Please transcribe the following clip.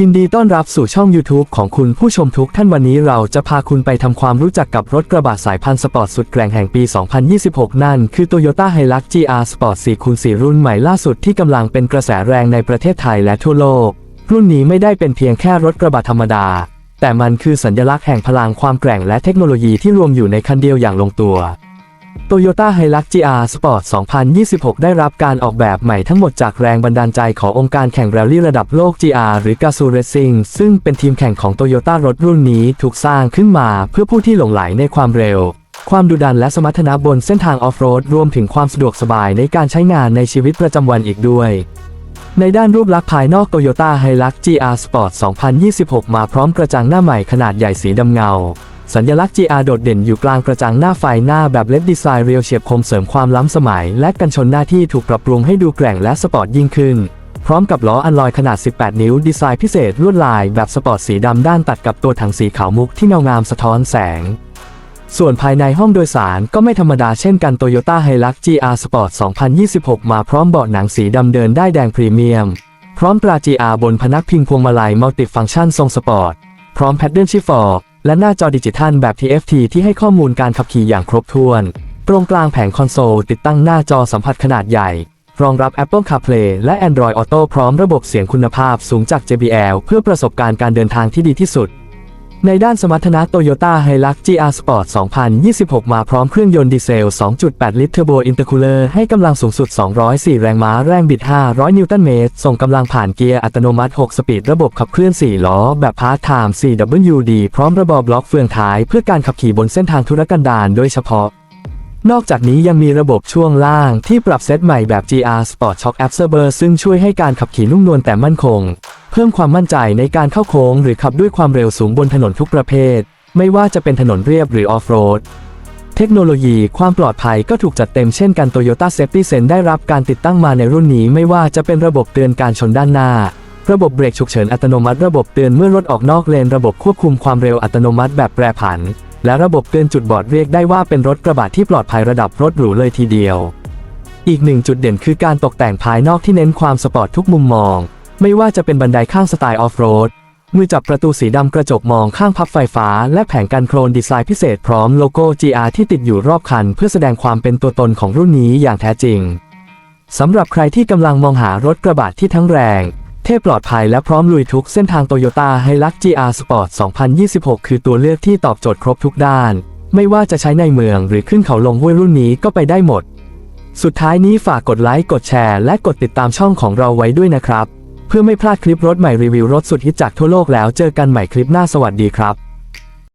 ยินดีต้อนรับสู่ช่อง YouTube ของคุณผู้ชมทุกท่านวันนี้เราจะพาคุณไปทำความรู้จักกับรถกระบะสายพันธุ์สปอร์ตสุดแกร่งแห่งปี 2026 นั่นคือ Toyota Hilux GR Sport 4คูณ4รุ่นใหม่ล่าสุดที่กำลังเป็นกระแสแรงในประเทศไทยและทั่วโลก รุ่นนี้ไม่ได้เป็นเพียงแค่รถกระบะธรรมดา แต่มันคือสัญลักษณ์แห่งพลังความแกร่งและเทคโนโลยีที่รวมอยู่ในคันเดียวอย่างลงตัว Toyota Hilux GR Sport 2026 ได้รับการออกแบบใหม่ทั้งหมดจากแรงบันดาลใจขององค์การแข่งแรลลี่ระดับโลก GR หรือ Gazoo Racing ซึ่งเป็นทีมแข่งของ Toyota รถรุ่นนี้ถูกสร้างขึ้นมาเพื่อผู้ที่หลงไหลในความเร็ว ความดุดันและสมรรถนะบนเส้นทางออฟโรดรวมถึงความสะดวกสบายในการใช้งานในชีวิตประจำวันอีกด้วยในด้านรูปลักษณ์ภายนอก Toyota Hilux GR Sport 2026 มาพร้อมกระจังหน้าใหม่ขนาดใหญ่สีดำเงา สัญลักษณ์ GR โดดเด่นอยู่กลางกระจังหน้าไฟหน้าแบบเลดดีไซน์เรียวเฉียบคมเสริมความล้ำสมัย และกันชนหน้าที่ถูกปรับปรุงให้ดูแกร่งและสปอร์ตยิ่งขึ้น พร้อมกับล้ออันลอยขนาด 18 นิ้ว ดีไซน์พิเศษลวดลายแบบสปอร์ตสีดำด้านตัดกับตัวถังสีขาวมุกที่เงางามสะท้อนแสง ส่วนภายในห้องโดยสารก็ไม่ธรรมดาเช่นกัน Toyota Hilux GR Sport 2026 มาพร้อมเบาะหนังสีดำเดินได้แดงพรีเมียม พร้อมตรา GR บนพนักพิงพวงมาลัยมัลติฟังก์ชันทรงสปอร์ตพร้อมแพดเดิลชิฟอร์ และหน้าจอดิจิทัลแบบ TFT ที่ให้ข้อมูลการขับขี่อย่างครบถ้วน ตรงกลางแผงคอนโซลติดตั้งหน้าจอสัมผัสขนาดใหญ่ รองรับ Apple CarPlay และ Android Auto พร้อมระบบเสียงคุณภาพสูงจาก JBL เพื่อประสบการณ์การเดินทางที่ดีที่สุด ในด้านสมรรถนะ Toyota Hilux GR Sport 2026 มาพร้อมเครื่องยนต์ดีเซล 2.8 ลิตรเทอร์โบอินเตอร์คูลเลอร์ให้กำลังสูงสุด 204 แรงม้า แรงบิด 500 นิวตันเมตร ส่งกำลังผ่านเกียร์อัตโนมัติ 6 สปีด ระบบขับเคลื่อน 4 ล้อ แบบพาร์ทไทม์ 4WD พร้อมระบบบล็อกเฟืองท้าย เพื่อการขับขี่บนเส้นทางธุรกันดารโดยเฉพาะ นอกจากนี้ยังมีระบบช่วงล่างที่ปรับเซตใหม่แบบ GR Sport Shock Absorber ซึ่งช่วยให้การขับขี่นุ่มนวลแต่มั่นคง เพิ่มความมั่นใจในการเข้าโค้งหรือขับด้วยความเร็วสูงบนถนนทุกประเภท ไม่ว่าจะเป็นถนนเรียบหรือออฟโรด เทคโนโลยีความปลอดภัยก็ถูกจัดเต็มเช่นกัน Toyota Safety Sense ได้รับการติดตั้งมาในรุ่นนี้ ไม่ว่าจะเป็นระบบเตือนการชนด้านหน้า ระบบเบรกฉุกเฉินอัตโนมัติ ระบบเตือนเมื่อรถออกนอกเลน ระบบควบคุมความเร็วอัตโนมัติแบบแปรผัน และระบบเตือนจุดบอดเรียกได้ว่าเป็นรถกระบะที่ปลอดภัยระดับรถหรูเลยทีเดียว อีกหนึ่งจุดเด่นคือการตกแต่งภายนอกที่เน้นความสปอร์ตทุกมุมมอง ไม่ว่าจะเป็นบันไดข้างสไตล์ออฟโรดมือจับประตูสีดำกระจกมองข้างพับไฟฟ้า และแผงกันโครนดีไซน์พิเศษพร้อมโลโก้ GR ที่ติดอยู่รอบคัน เพื่อแสดงความเป็นตัวตนของรุ่นนี้อย่างแท้จริงสำหรับใครที่กำลังมองหารถกระบะที่ทั้งแรง เท่ปลอดภัยและพร้อมลุยทุกเส้นทางโตโยต้าไฮลัก GR Sport 2026 คือตัวเลือกที่ตอบโจทย์ครบทุกด้าน ไม่ว่าจะใช้ในเมืองหรือขึ้นเขาลงห้วยรุ่นนี้ก็ไปได้หมด สุดท้ายนี้ฝากกดไลค์ กดแชร์ และกดติดตามช่องของเราไว้ด้วยนะครับ เพื่อไม่พลาดคลิปรถใหม่รีวิวรถสุดฮิตจากทั่วโลกแล้วเจอกันใหม่คลิปหน้าสวัสดีครับ